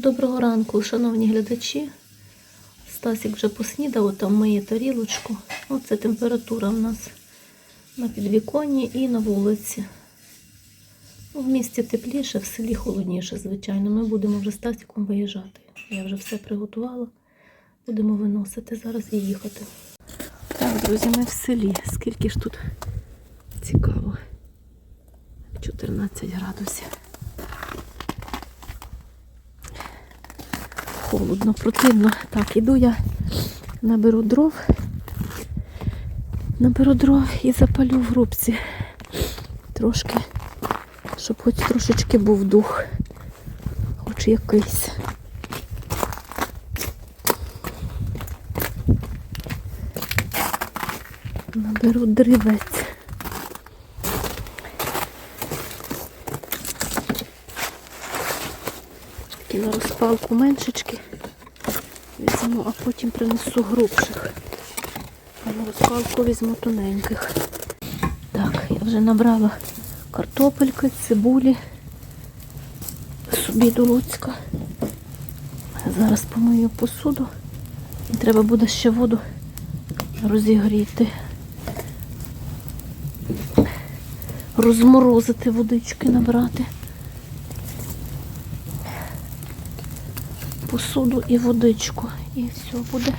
Доброго ранку, шановні глядачі. Стасік вже поснідав, там миє тарілочку. Оце температура в нас на підвіконні і на вулиці. Ну, В місті тепліше, в селі холодніше, звичайно. Ми будемо вже з Стасіком виїжджати. Я вже все приготувала. Будемо виносити зараз і їхати. Так, друзі, ми в селі. Скільки ж тут цікаво. 14 градусів. Холодно, противно. Так, іду я наберу дров, наберу дров і запалю в рубці. Трошки, щоб хоч трошечки був дух. Хоч якийсь. Наберу дрівець. Розпалку меншечки візьму, а потім принесу грубших. А на розпалку візьму тоненьких. Так, я вже набрала картопельки, цибулі собі до Луцька. Зараз помию посуду. І треба буде ще воду розігріти. Розморозити водички набрати. Посуду і водичку. І все буде.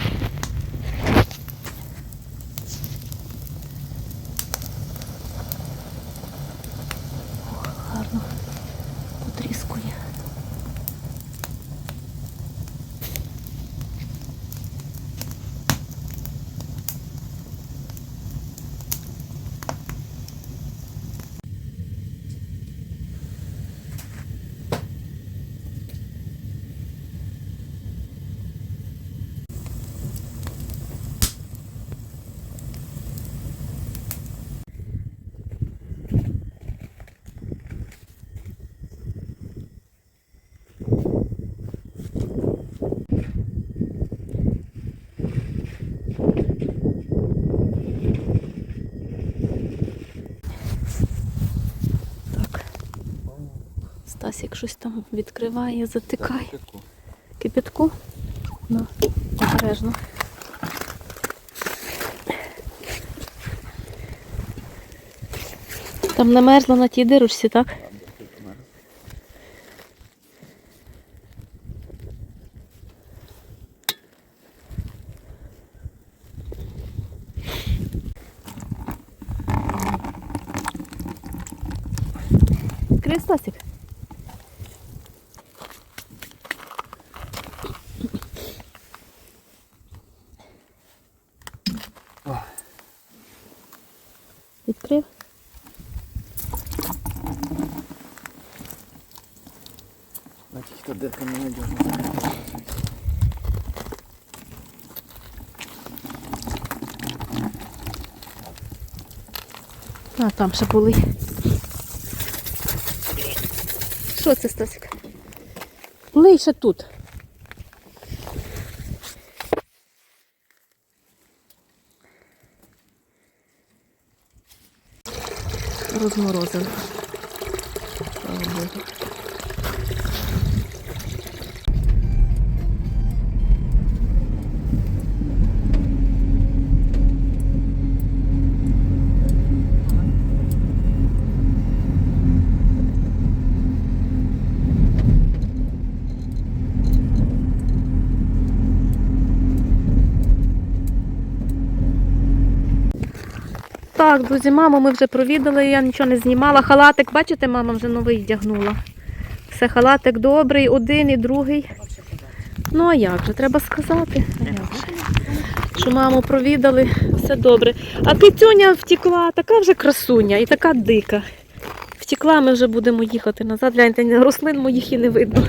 Стасік щось там відкриває, затикає. Кипятку? На, обережно. Там намерзло на тій дирочці, так? А, там ще були. Що це, Стасик? Ще тут. Розморозили. Так, друзі, маму ми вже провідали, я нічого не знімала. Халатик, бачите, мама вже новий вдягнула. Все, халатик добрий, один і другий. Ну а як же, треба сказати. Що маму провідали, все добре. А кицюня втекла, така вже красуня і така дика. Втекла, ми вже будемо їхати назад. Гляньте, рослин моїх і не видно.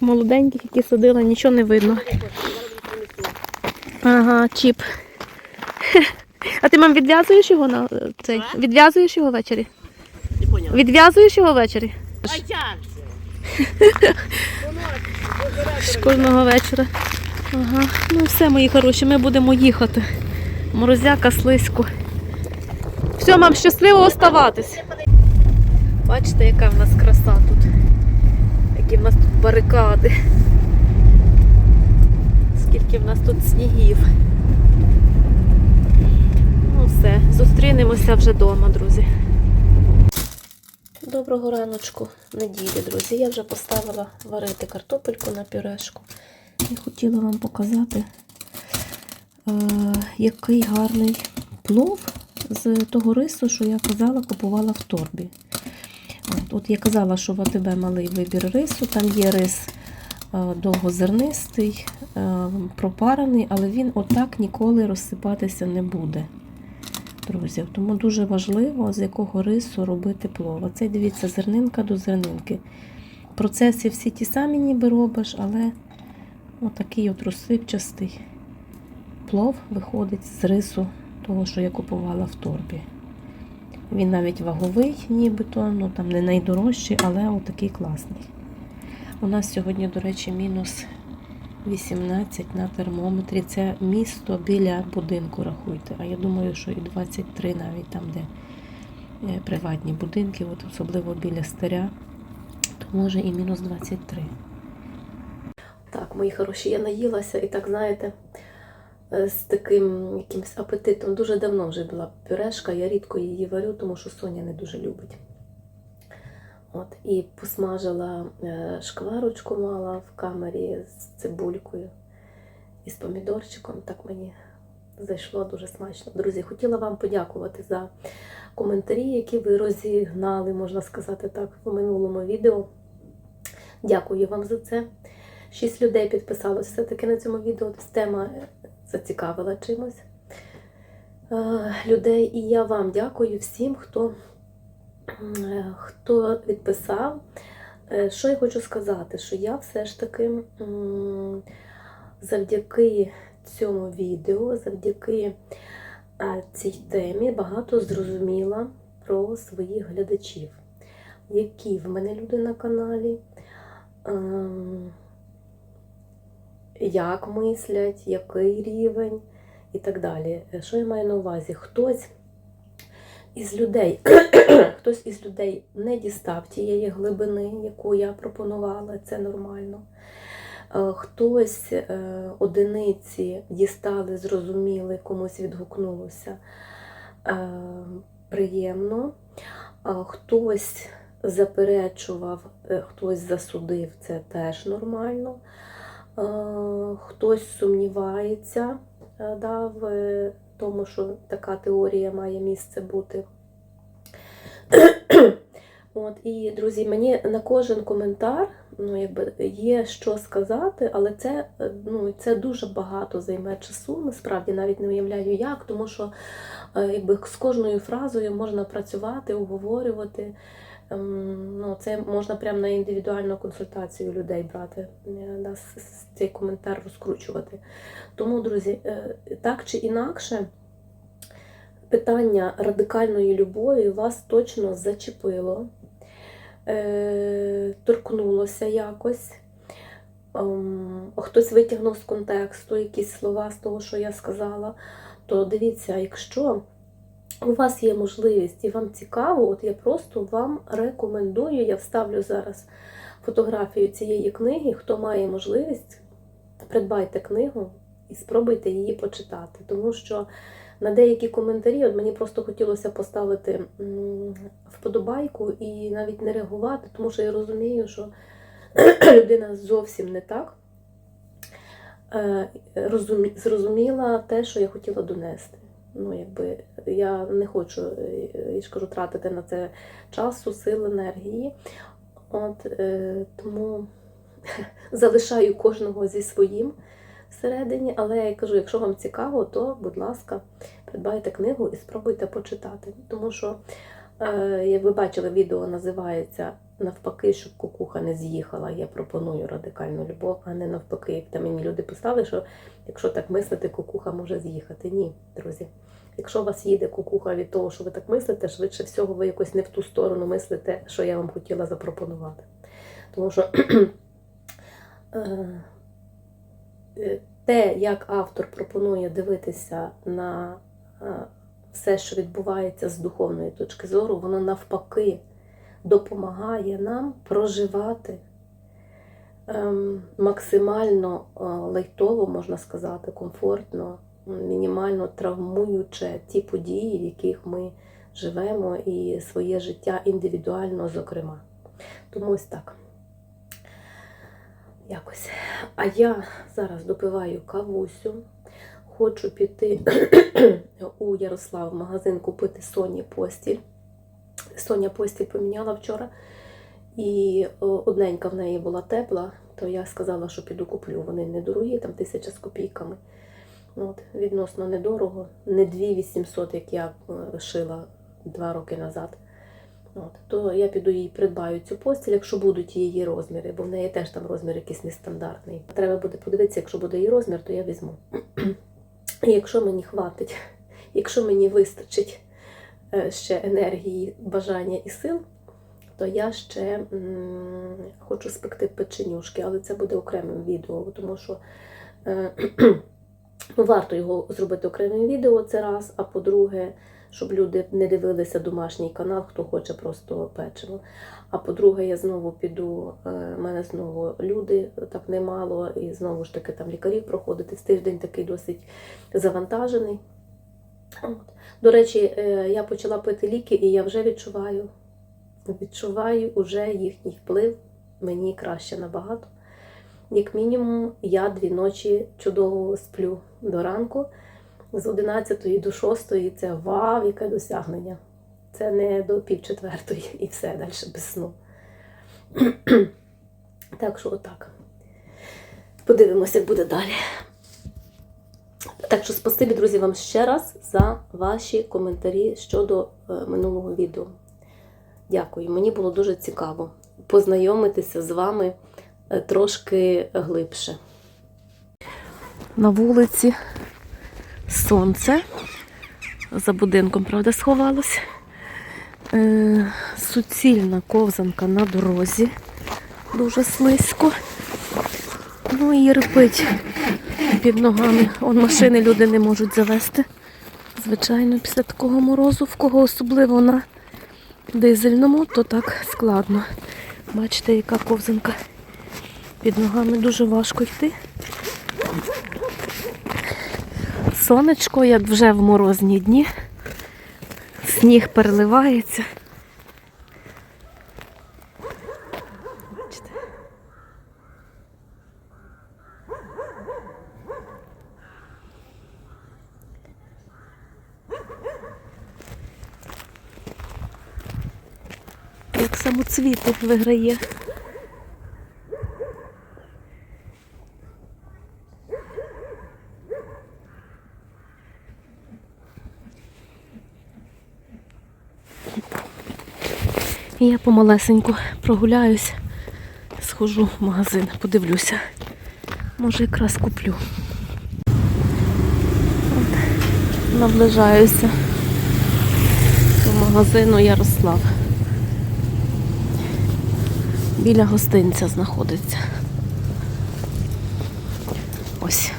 Молоденьких, які садила, нічого не видно. Ага, чіп. А ти мам відв'язуєш його на е, цей? Відв'язуєш його ввечері? Не. Відв'язуєш його ввечері? А як Кожного вечора. Ага. Ну все, мої хороші, ми будемо їхати. Морозяка, слизько. Все, мам, щасливо оставатись. Бачите, яка в нас краса тут. які в нас тут барикади. Скільки в нас тут снігів. Ну все, зустрінемося вже вдома, друзі. Доброго раночку, неділі, друзі. Я вже поставила варити картопельку на пюрешку. І хотіла вам показати, е, який гарний плов з того рису, що я казала, купувала в торбі. От, от я казала, що в АТБ малий вибір рису, там є рис е, довгозернистий, е, пропарений, але він отак ніколи розсипатися не буде. Друзі, тому дуже важливо, з якого рису робити плов. Оце дивіться, зернинка до зернинки. Процеси всі ті самі ніби робиш, але отакий от розсипчастий плов виходить з рису того, що я купувала в торбі. Він навіть ваговий, нібито, ну там не найдорожчий, але отакий класний. У нас сьогодні, до речі, мінус 18 на термометрі. Це місто біля будинку, рахуйте. А я думаю, що і 23 навіть там, де е, приватні будинки, от особливо біля старя, то може і мінус 23. Так, мої хороші, я наїлася і так, знаєте, е, з таким якимось апетитом. Дуже давно вже була пюрешка, я рідко її варю, тому що Соня не дуже любить. От, і посмажила е, шкварочку мала в камері з цибулькою і з помідорчиком. Так мені зайшло дуже смачно. Друзі, хотіла вам подякувати за коментарі, які ви розігнали, можна сказати так, в минулому відео. Дякую вам за це. Шість людей підписалось все-таки на цьому відео. Тема зацікавила чимось е, людей. І я вам дякую всім, хто Е, хто відписав. Е, Що я хочу сказати, що я все ж таки завдяки цьому відео, завдяки е, цій темі багато зрозуміла про своїх глядачів, які в мене люди на каналі, ем, як мислять, який рівень і так далі. Е, Що я маю на увазі? Хтось із людей, хтось із людей не дістав тієї глибини, яку я пропонувала, це нормально. Е, Хтось е, одиниці дістали, зрозуміли, комусь відгукнулося е, приємно. Хтось заперечував, хтось засудив, це теж нормально. Хтось сумнівається да, в тому, що така теорія має місце бути. От, і, друзі, мені на кожен коментар ну, якби, є що сказати, але це, ну, це дуже багато займе часу. Насправді навіть не уявляю як, тому що е, якби, з кожною фразою можна працювати, обговорювати. Ем, Ну, це можна прямо на індивідуальну консультацію людей брати, е, да, цей коментар розкручувати. Тому, друзі, е, так чи інакше, питання радикальної любові вас точно зачепило, е, торкнулося якось. Ем, Хтось витягнув з контексту якісь слова з того, що я сказала. То дивіться, якщо у вас є можливість і вам цікаво, от я просто вам рекомендую, я вставлю зараз фотографію цієї книги. Хто має можливість, придбайте книгу і спробуйте її почитати. Тому що на деякі коментарі от мені просто хотілося поставити вподобайку і навіть не реагувати, тому що я розумію, що людина зовсім не так е, зрозуміла те, що я хотіла донести. Ну, якби я не хочу, е, я ж кажу, тратити на це часу, сил, енергії. От е, тому залишаю кожного зі своїм всередині, але я кажу, якщо вам цікаво, то, будь ласка, придбайте книгу і спробуйте почитати. Тому що, е, як ви бачили, відео називається Навпаки, щоб кукуха не з'їхала. Я пропоную радикальну любов, а не навпаки, як там мені люди писали, що якщо так мислити, кукуха може з'їхати. Ні, друзі. Якщо у вас їде кукуха від того, що ви так мислите, швидше всього, ви якось не в ту сторону мислите, що я вам хотіла запропонувати. Тому що е, е, те, як автор пропонує дивитися на е, все, що відбувається з духовної точки зору, воно навпаки допомагає нам проживати ем, максимально е, лайтово, можна сказати, комфортно, мінімально травмуюче ті події, в яких ми живемо, і своє життя індивідуально, зокрема. Тому ось так. Якось. А я зараз допиваю кавусю. Хочу піти у Ярослав в магазин купити Соні постіль. Соня постіль поміняла вчора. І одненька в неї була тепла, то я сказала, що піду куплю. Вони недорогі, там тисяча з копійками. Ну, От, відносно недорого, не 2800, як я е, шила два роки назад. От, то я піду їй придбаю цю постіль, якщо будуть її розміри, бо в неї теж там розмір якийсь нестандартний. Треба буде подивитися, якщо буде її розмір, то я візьму. І якщо мені хватить, якщо мені вистачить е, ще енергії, бажання і сил, то я ще хочу спекти печенюшки, але це буде окремим відео, тому що е, ну, варто його зробити окремим відео це раз, а по-друге, щоб люди не дивилися домашній канал, хто хоче просто печиво. А по-друге, я знову піду, е, в мене знову люди так немало, і знову ж таки там лікарів проходити. Тиждень такий досить завантажений. До речі, е, я почала пити ліки, і я вже відчуваю, відчуваю уже їхній вплив. Мені краще набагато. Як мінімум, я дві ночі чудово сплю до ранку. З 11 до 6 це вау, яке досягнення. Це не до пів четвертої і все далі без сну. так що отак. Подивимося, як буде далі. Так що спасибі, друзі, вам ще раз за ваші коментарі щодо е, минулого відео. Дякую. Мені було дуже цікаво познайомитися з вами е, трошки глибше. На вулиці сонце. За будинком, правда, сховалось. Е, суцільна ковзанка на дорозі. Дуже слизько. Ну і рипить під ногами. Он машини люди не можуть завести. Звичайно, після такого морозу, в кого особливо на дизельному, то так складно. Бачите, яка ковзанка під ногами дуже важко йти. Сонечко, як вже в морозні дні. Сніг переливається. Бачите? Самоцвіти виграє. Я помалесеньку прогуляюсь, схожу в магазин, подивлюся. Може якраз куплю. Наближаюся до магазину Ярослав. Біля гостинця знаходиться. Ось.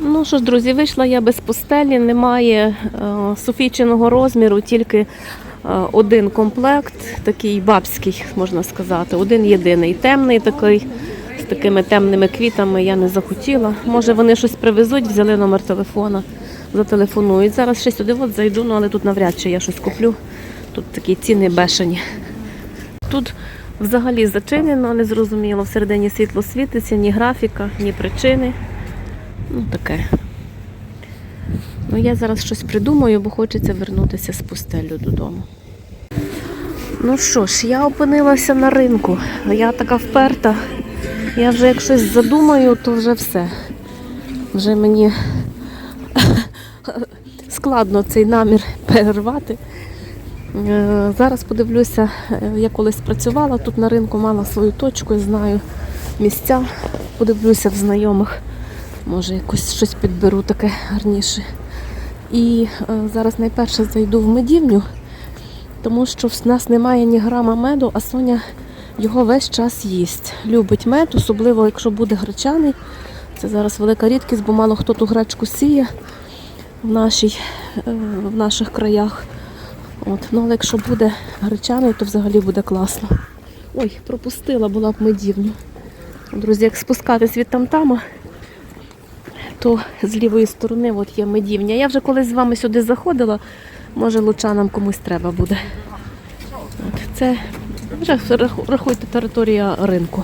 Ну що ж, друзі, вийшла я без постелі, немає е, Софійчиного розміру, тільки е, один комплект, такий бабський, можна сказати, один єдиний, темний такий, з такими темними квітами я не захотіла. Може вони щось привезуть, взяли номер телефона, зателефонують. Зараз ще сюди зайду, ну, але тут навряд чи я щось куплю. Тут такі ціни бешені. Тут взагалі зачинено, не зрозуміло. Всередині світло світиться, ні графіка, ні причини. Ну, таке. Ну, я зараз щось придумаю, бо хочеться вернутися з пустелю додому. Ну що ж, я опинилася на ринку. Я така вперта. Я вже як щось задумаю, то вже все. Вже мені складно цей намір перервати. Е, Зараз подивлюся, е, я колись працювала тут на ринку, мала свою точку, знаю місця. Подивлюся в знайомих. Може, якось щось підберу таке гарніше. І е, зараз найперше зайду в медівню, тому що в нас немає ні грама меду, а Соня його весь час їсть. Любить мед, особливо якщо буде гречаний. Це зараз велика рідкість, бо мало хто ту гречку сіє в, нашій, в наших краях. От, ну, але якщо буде гречаний, то взагалі буде класно. Ой, пропустила була б медівню. Друзі, як спускатись від тамтама, то з лівої сторони от є медівня. Я вже колись з вами сюди заходила, може лучанам комусь треба буде. От, це вже рахуйте територія ринку.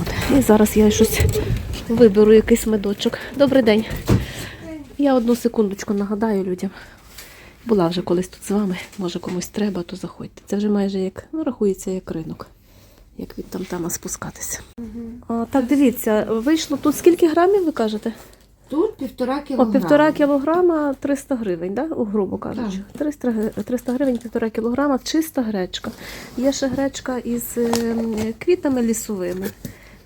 От, і зараз я щось виберу якийсь медочок. Добрий день. Я одну секундочку нагадаю людям. Була вже колись тут з вами, може комусь треба, то заходьте. Це вже майже як ну, рахується як ринок, як від тамтама спускатися. А, так, дивіться, вийшло тут скільки грамів, ви кажете? Тут півтора О, кілограма. півтора кілограма 300 гривень, да? О, грубо кажучи. 300, 300 гривень, півтора кілограма, чиста гречка. Є ще гречка із ем, квітами лісовими.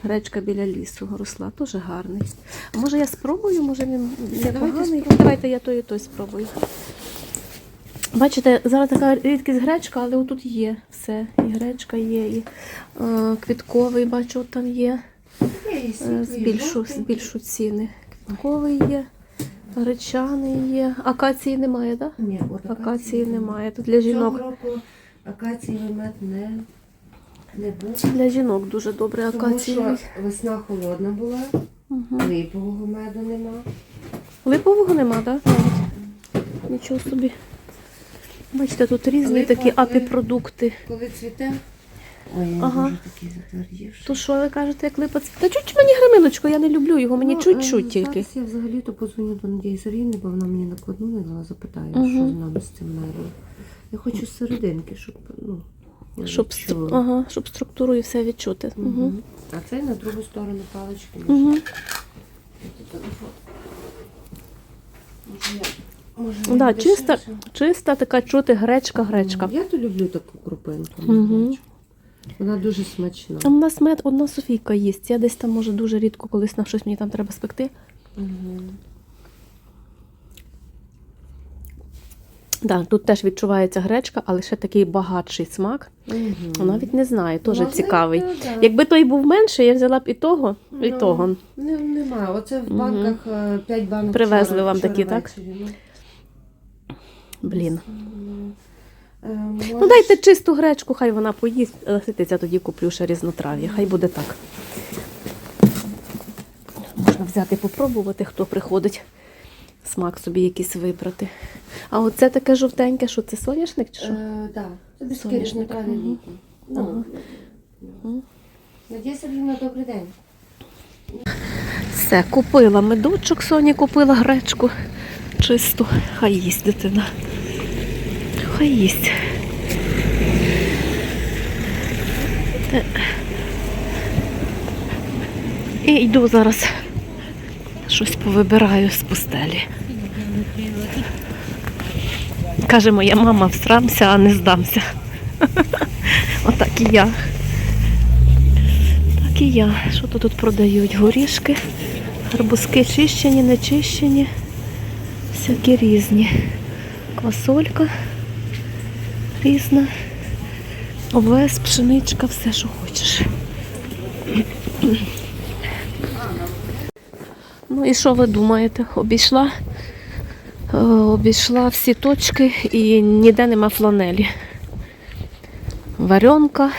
Гречка біля лісу росла, теж гарний. А може я спробую, може він непоганий. Давайте я той і той спробую. Бачите, зараз така рідкість гречка, але отут є все. І гречка є, і е, квітковий, бачу, от там є. Е, збільшу, збільшу ціни. Квітковий є, гречаний є. Акації немає, так? Ні, от Акації немає. Тут для Жінок. Цього року акацієвий мед не, не був. Для жінок дуже добре Тому що весна холодна була, Угу. липового меду нема. Липового нема, так? Нічого собі. Бачите, тут різні Липа, такі апі-продукти. Коли цвіте, ой, Ага. такий затвердівший. То що ви кажете, як липа? Та чуть мені граминочку, я не люблю його, мені Ну, е, чуть-чуть тільки. Зараз я взагалі то позвоню до Надії Сергіївни, бо вона мені накладну не дала, запитаю, Мгм. що з нами з цим медом. Я хочу серединки, щоб, ну, я Щоб, відчула. стру- ага, щоб структуру і все відчути. Угу. Мгм. А це на другу сторону палички. Угу. Може, я- може, він Да, дешевше? чиста, чиста така чути гречка, гречка. Я то люблю таку крупинку. Гречку. Вона дуже смачна. А в нас мед одна Софійка їсть. Я десь там може дуже рідко колись на щось мені там треба спекти. Мгм. Да, тут теж відчувається гречка, але ще такий багатший смак. Мгм. Навіть не знаю, теж Ну, цікавий. да. Якби той був менший, я взяла б і того, і Ну, того. Не, нема. Оце в банках 5 банок. Привезли вчора- вам вчора такі, так? ввечері, ну. Блін. Е, Ну дайте чисту гречку, хай вона поїсть, лиситися тоді куплю ще різнотрав'я. Хай буде так. Можна взяти попробувати, хто приходить. Смак собі якийсь вибрати. А оце таке жовтеньке, що це соняшник чи що? Е, так, це без Соняшник, кирпичника мгм. літній. Ну, Надія Сергійовна, добрий день. Все, купила медочок, Соні купила гречку чисту. Хай їсть дитина. Хай їсть. І йду зараз. Щось повибираю з пустелі. Каже моя мама, всрамся, а не здамся. Отак і я. Так і я. Що тут продають? Горішки, гарбузки чищені, не чищені. Всякі різні. Квасолька різна. Овес, пшеничка, все, що хочеш. Ну і що ви думаєте? Обійшла? Е, Обійшла всі точки і ніде нема фланелі. Варенка,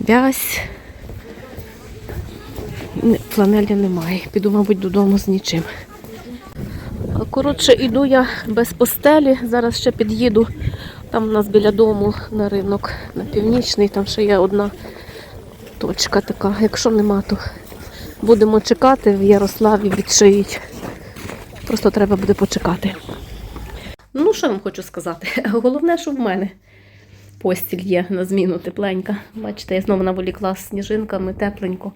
вязь. Фланелі немає. Піду, мабуть, додому з нічим. Коротше, іду я без постелі. Зараз ще під'їду. Там у нас біля дому на ринок на північний, там ще є одна точка така. Якщо нема, то будемо чекати в Ярославі відшиють. Просто треба буде почекати. Ну, що вам хочу сказати? Головне, що в мене постіль є на зміну тепленька. Бачите, я знову наволікла сніжинками тепленько.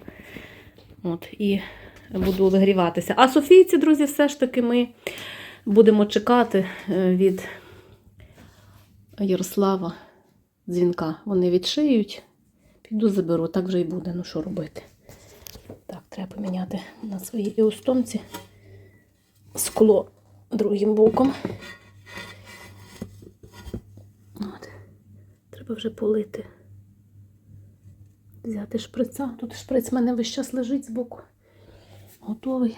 От, і буду вигріватися. А Софійці, друзі, все ж таки ми будемо чекати е, від Ярослава дзвінка. Вони відшиють. Піду заберу, так вже і буде. Ну що робити? Так, треба поміняти на своїй еустомці скло другим боком. От. Треба вже полити. Взяти шприца. Тут шприц в мене весь час лежить збоку. Готовий.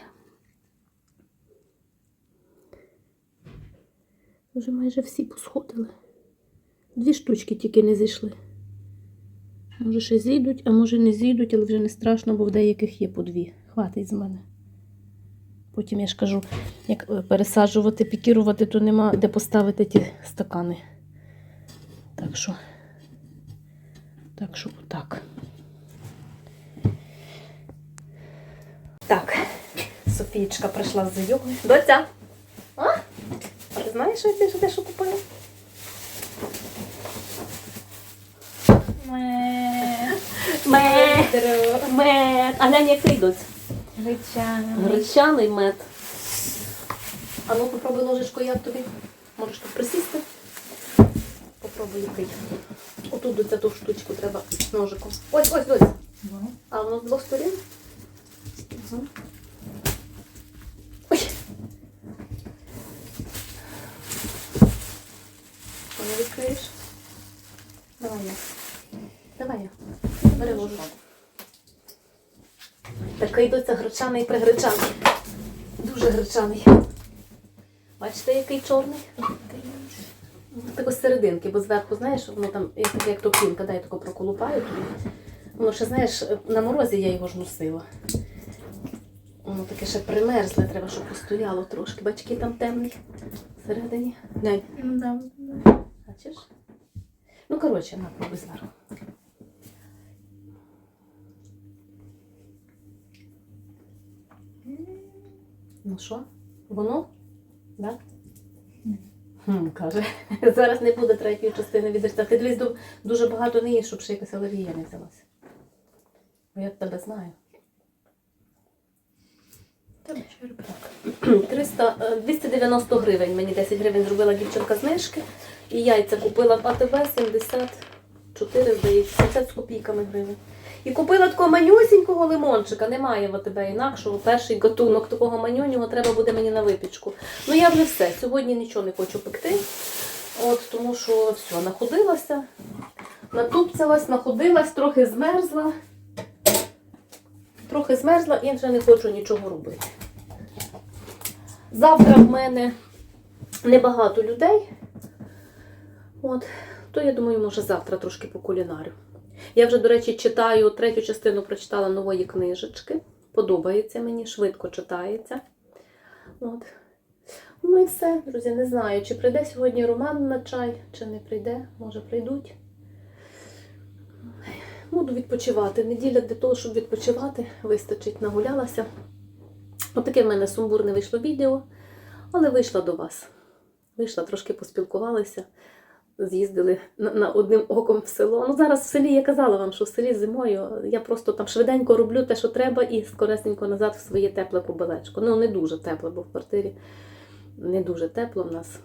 Вже майже всі посходили. Дві штучки тільки не зійшли. Може, ще зійдуть, а може не зійдуть, але вже не страшно, бо в деяких є по дві. Хватить з мене. Потім я ж кажу, як е, пересаджувати, пікірувати, то нема де поставити ті стакани. Так що, так що отак. Так, Софієчка прийшла з йогою. Доця! А? Ти знаєш, що я ти де що купила? Мед. Мед. А глянь, який доць? Гречана. Гречаний мед. А ну попробуй ложечку, як тобі. Можеш тут присісти. Попробуй який. Отут до цю штучку треба ножиком. Ось, ось, ось. А воно з двох сторін? Угу. Ой. Відкриєш? Давай я. Давай я. Ложечку. Такий доця гречаний пригречаний. Дуже гречаний. Бачите, який чорний? Тако з серединки, бо зверху, знаєш, воно там, як, як топінка, дай тако проколупаю. Воно ще, знаєш, на морозі я його ж носила. Воно таке ще примерзле, треба, щоб постояло трошки. Бачки там темний всередині. Глянь. Бачиш? Ну, коротше, на, пробуй зверху. Ну що? Воно? Так? Хм, каже. Зараз не буде третьої частини від рецепту. Ти дивись, дуже багато не їш, щоб ще якась алергія не взялася. Бо я тебе знаю. 300, е, 290 гривень. Мені 10 гривень зробила дівчинка знижки. І яйця купила в АТБ 74, здається, 50 з копійками гривень. І купила такого манюсінького лимончика. Немає в АТБ інакшого. Перший гатунок такого манюнього треба буде мені на випічку. Ну я вже все. Сьогодні нічого не хочу пекти. От, тому що все, находилася, натупцялась, находилась, трохи змерзла. Трохи змерзла і вже не хочу нічого робити. Завтра в мене небагато людей. От, то я думаю, може завтра трошки по кулінарю. Я вже, до речі, читаю третю частину прочитала нової книжечки. Подобається мені, швидко читається. От. Ну і все, друзі, не знаю, чи прийде сьогодні Роман на чай, чи не прийде, може прийдуть. Буду відпочивати. Неділя для того, щоб відпочивати, вистачить, нагулялася. Отаке в мене сумбурне вийшло відео, але вийшла до вас. Вийшла, трошки поспілкувалася, з'їздили на, одним оком в село. Ну зараз в селі я казала вам, що в селі зимою я просто там швиденько роблю те, що треба, і скоресенько назад в своє тепле кубелечко. Ну, не дуже тепле, бо в квартирі не дуже тепло в нас.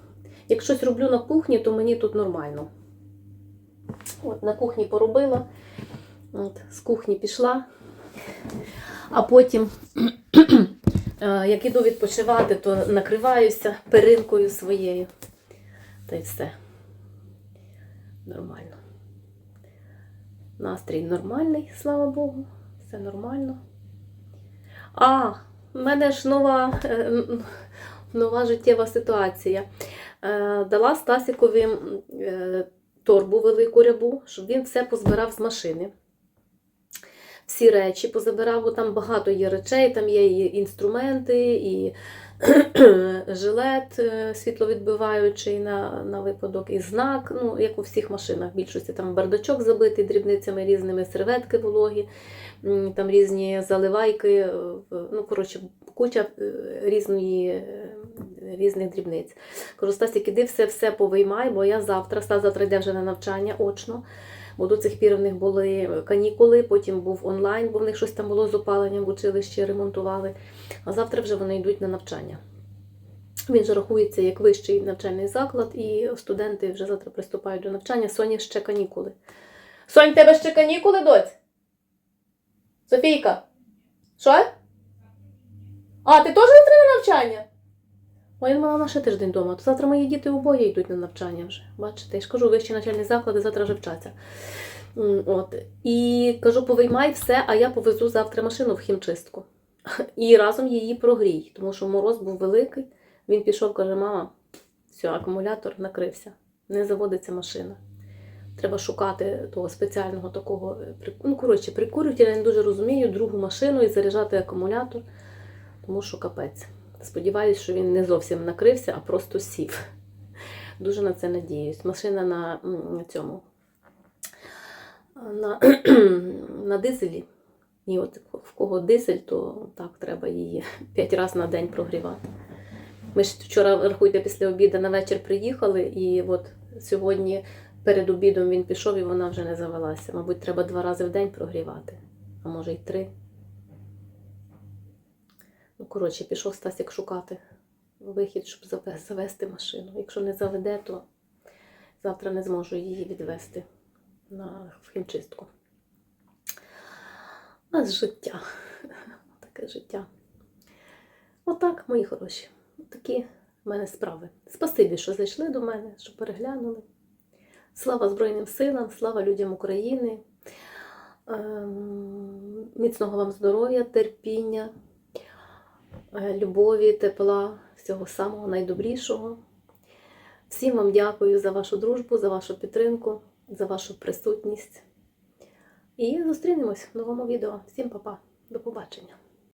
Як щось роблю на кухні, то мені тут нормально. От, на кухні поробила, от, з кухні пішла, а потім, як іду відпочивати, то накриваюся перинкою своєю. Та й все. Нормально. Настрій нормальний, слава Богу. Все нормально. А, в мене ж нова, е, нова життєва ситуація. Е, Дала Стасікові е, торбу велику рябу, щоб він все позбирав з машини. Всі речі позабирав, бо там багато є речей, там є і інструменти, і жилет е, світловідбиваючий на, на випадок, і знак, ну, як у всіх машинах. В більшості там бардачок забитий дрібницями різними, серветки вологі, там різні заливайки, е, ну, коротше, куча е, різної, різних дрібниць. Кажу, Стасік, іди все, все повиймай, бо я завтра, Стас завтра йде вже на навчання очно. Бо до цих пір в них були канікули, потім був онлайн, бо в них щось там було з опаленням в училищі, ремонтували. А завтра вже вони йдуть на навчання. Він же рахується як вищий навчальний заклад, і студенти вже завтра приступають до навчання. Соні ще канікули. Сонь, тебе ще канікули, доць? Софійка? Що? А, ти теж завтра на навчання? Ой, я мала ще тиждень вдома, то завтра мої діти обоє йдуть на навчання вже. Бачите, я ж кажу, вищі навчальні заклади завтра вже вчаться. От. І кажу, повиймай все, а я повезу завтра машину в хімчистку. І разом її прогрій, тому що мороз був великий. Він пішов, каже, мама, Все, акумулятор накрився. Не заводиться машина. Треба шукати того спеціального такого. е, Ну, коротше, прикурювателя, я не дуже розумію, другу машину і заряджати акумулятор, тому що капець. Сподіваюсь, що він не зовсім накрився, а просто сів. Дуже на це надіюсь. Машина на, на цьому. На, на дизелі. І от в кого дизель, то так треба її 5 разів на день прогрівати. Ми ж вчора, рахуйте, після обіду на вечір приїхали, і от сьогодні перед обідом він пішов і вона вже не завелася. Мабуть, треба два рази в день прогрівати, а може й три. Ну, коротше, пішов Стасік шукати вихід, щоб заве- завести машину. Якщо не заведе, то завтра не зможу її відвести на хімчистку. А з життя. Таке життя. Отак, мої хороші. Такі в мене справи. Спасибі, що зайшли до мене, що переглянули. Слава Збройним силам, слава людям України. Ем, Міцного вам здоров'я, терпіння, любові, тепла, всього самого найдобрішого. Всім вам дякую за вашу дружбу, за вашу підтримку, за вашу присутність. І зустрінемось в новому відео. Всім па-па. До побачення.